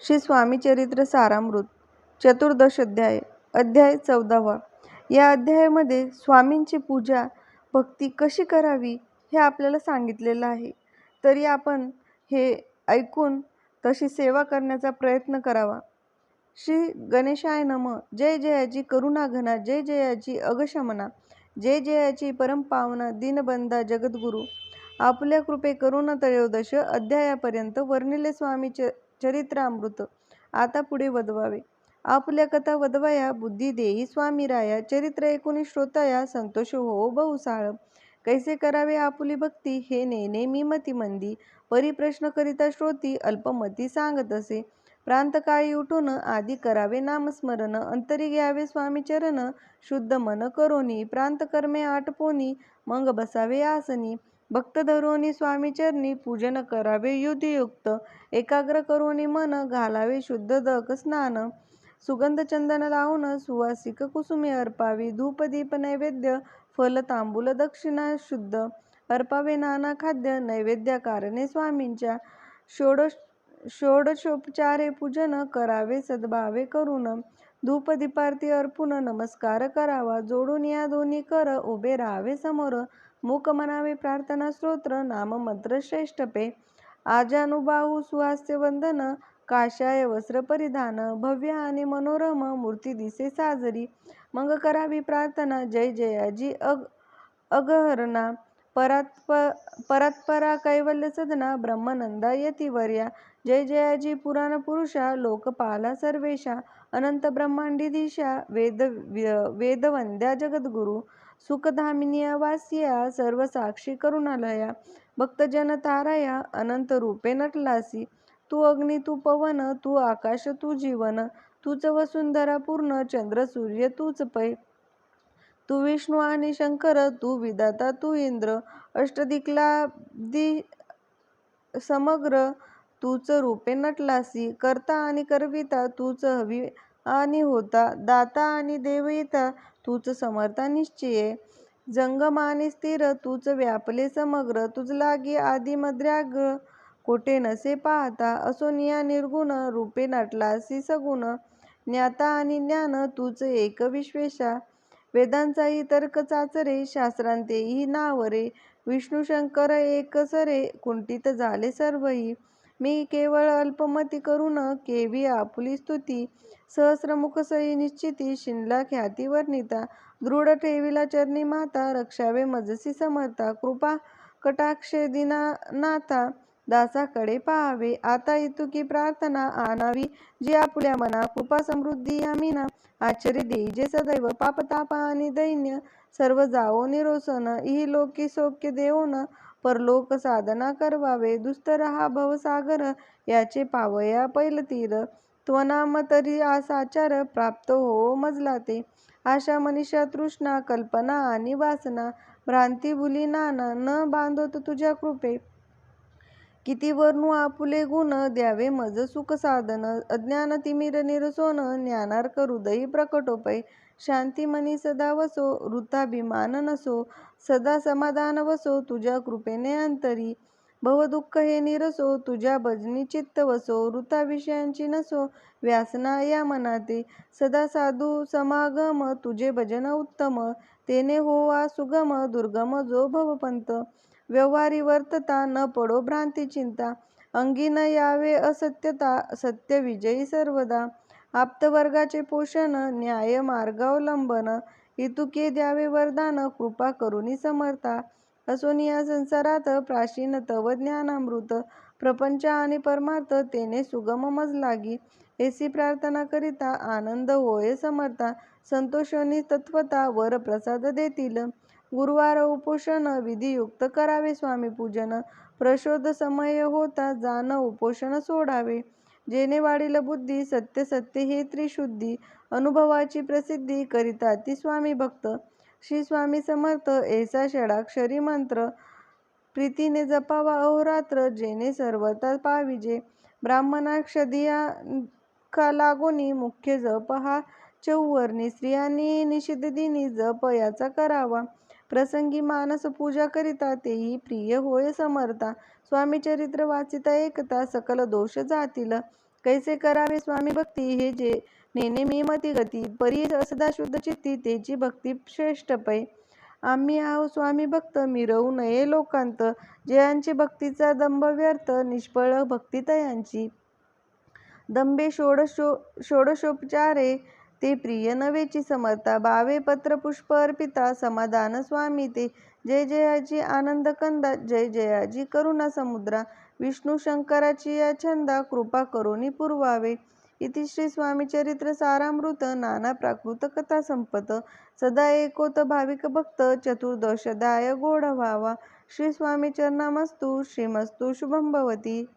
श्री स्वामी चरित्र सारामृत चतुर्दश अध्याय अध्याय चौदावा. या अध्यायामध्ये स्वामींची पूजा भक्ती कशी करावी हे आपल्याला सांगितलेलं आहे. तरी आपण हे ऐकून तशी सेवा करण्याचा प्रयत्न करावा. श्री गणेशाय नम. जय जयाची करुणाघना जय जयाची अगशमना. जय जयाची परमपावना दीनबंधा जगद्गुरु. आपल्या कृपे करुण त्रयोदश अध्यायापर्यंत वर्णिले स्वामी च चरित्रामृत आता पुढे वदवावे. आपल्या कथा वदवाया बुद्धी देई स्वामी राया चरित्र एकोणीस श्रोताया संतोष हो बहुसाळ कैसे करावे आपुली भक्ती? हे नेने मी मती मंदी. परिप्रश्न करिता श्रोती अल्पमती सांगत असे. प्रांतकाळी उठून आधी करावे नामस्मरण. अंतरी घ्यावे स्वामी चरण. शुद्ध मन करोनी. प्रांतकर्मे आटपोनी. मग बसावे आसनी. भक्त धरोनी स्वामी चरणी पूजन करावे युधियुक्त. एकाग्र करोनी मन घालावे शुद्ध दक स्नान. सुगंध चंदन लावून सुवासिक कुसुमी अर्पावी. धूप दीप नैवेद्य फल तांबूल दक्षिणा शुद्ध. अर्पावे नाना खाद्य नैवेद्य कारणे स्वामींच्या. षोडश षोडशोपचारे पूजन करावे सद्भावे करून. धूप दीपार्थी अर्पून नमस्कार करावा. जोडून या दोन्ही कर उभे राहावे समोर. मूक मनावे प्रार्थना स्तोत्र नाममंत्र श्रेष्ठ पे. आजानुबाहू सुहास्य वंदन काशाय वस्त्र परिधान भव्य आणि मनोरम मूर्ती दिसे साजरी. मग करावी प्रार्थना जय जयाजी अग अगहरणा. परात्प परात्परा कैवल्य सदना ब्रह्मनंदा यतिवर्या. जय जयाजी पुराण पुरुषा लोकपाला सर्वेशा अनंत ब्रह्मांडी दिशा वेद वेदवंद्या जगद्गुरु सुखधामिनिया वासिया सर्व साक्षी करुणालया भक्तजन ताराया अनंत रूपे नटलासी तू अग्नि तू पवन तू आकाश तू जीवन तूच वसुंधरा पूर्ण चंद्र सूर्य तूच पै. तू विष्णू आणि शंकर तू विदाता तू इंद्र अष्टदिकला दि समग्र तूच रूपे नटलासी करता आणि करविता तूच हवी आणि होता दाता आणि देवयिता तूच समर्था निश्चये जंगम आणि स्थिर तूच व्यापले समग्र तुझ लागी आदी मद्राग्र कोठे नसे पाहता असोनिया निर्गुण रूपे नटलासी सगुण ज्ञाता आणि ज्ञान तूच एक विश्वेशा वेदांचाही तर्क चाचरे शास्त्रांतेही नावरे विष्णू शंकर एकसरे कुंठित झाले सर्वही मी केवळ अल्पमती करून केवी आपुली स्तुती. सहस्रमुख सई निश्चिती शिनला ख्याती वर्णिता दृढ ठेवीला चरणी माता रक्षावे मजसी समर्था. कृपा कटाक्षे दीनानाथा दासाकडे पाहावे. आता इतुकी प्रार्थना आणावी जी आपुल्या मना. कृपा समृद्धी आमिना. आश्चर्य देई जे सदैव. पापताप आणि दैन्य. सर्व जाओ निरोसन. इही लोकी सौख्य देऊन परलोक साधना करवावे दुस्तर हा भवसागर याचे पावया पैल तीर. त्वनाम तरी आसाचार प्राप्त हो मजला ते आशा मनीषा तृष्णा कल्पना आणि वासना. भ्रांती भुली नाना न बांधोत तुझ्या कृपे. किती वर्णू आपुले गुण द्यावे मज सुख साधन अज्ञान तिमिर निरसोन ज्ञानार्क हृदयी प्रकटोपै शांती मनी सदा वसो वृत्ताभिमान नसो सदा समाधान वसो तुझ्या कृपेने अंतरी. भवदुःख हे निरसो तुझ्या भजनी चित्त वसो वृता विषयांची नसो व्यासना या मनाते. सदा साधू समागम तुझे भजन उत्तम तेने होवा सुगम दुर्गम जो भवपंत. व्यवहारी वर्तता न पडो भ्रांती चिंता. अंगी न यावे असत्यता सत्य विजयी सर्वदा. आप्तवर्गाचे पोषण न्याय मार्गावलंबन इतुके द्यावे वरदान कृपा करुणी समर्था. असून या संसारात प्राचीन तव ज्ञानामृत. प्रपंच आणि परमार्थ तेने सुगम मज लागी एसी प्रार्थना करिता आनंद होय समर्था. संतोषोनी तत्वता वर प्रसाद देतील. गुरुवार उपोषण विधियुक्त करावे. स्वामी पूजन प्रशोध समय होता जाण उपोषण सोडावे. जेणे वाढील बुद्धी सत्य सत्य हे त्रिशुद्धी अनुभवाची प्रसिद्धी करिता ती स्वामी भक्त. श्री स्वामी समर्थ ऐसा षडाक्षरी मंत्र प्रीतीने जपावा अहोरात्र जेणे सर्वता पाविजे. ब्राह्मणाक्षदिया का लागोनी मुख्य जप हा चौवर्णी स्त्रियांनी निषिद्ध दिनी जप याचा करावा. प्रसंगी मानस पूजा करिता तेही प्रिय होय समर्था. स्वामी चरित्र वाचिता एकता सकल दोष जातील. कैसे करावे स्वामी भक्ती? हे जे नेने मी मती गती. परी असदा शुद्ध चित्ती तेची भक्ती श्रेष्ठ पै. आम्ही आहो स्वामी भक्त मिरवू नये लोकांत. जयांची भक्तीचा दंभ व्यर्थ निष्फळ भक्ती तयांची. दंबे षोडशो षोडशोपचारे ते प्रिय नवेची समर्था भावे पत्र पुष्प अर्पिता समाधान स्वामी ते. जय जयाजी आनंद कंदा जय जयाजी करुणा समुद्रा. विष्णू शंकराची या छंदा कृपा करोनी पुरवावे. इति श्री स्वामी चरित्र सारामृत नाना प्राकृत कथा संपत. सदा एकोत भाविक भक्त चतुर्दशदाय गोड व्हावा. श्री स्वामी चरणामस्तु श्रीमस्तु शुभम भवती.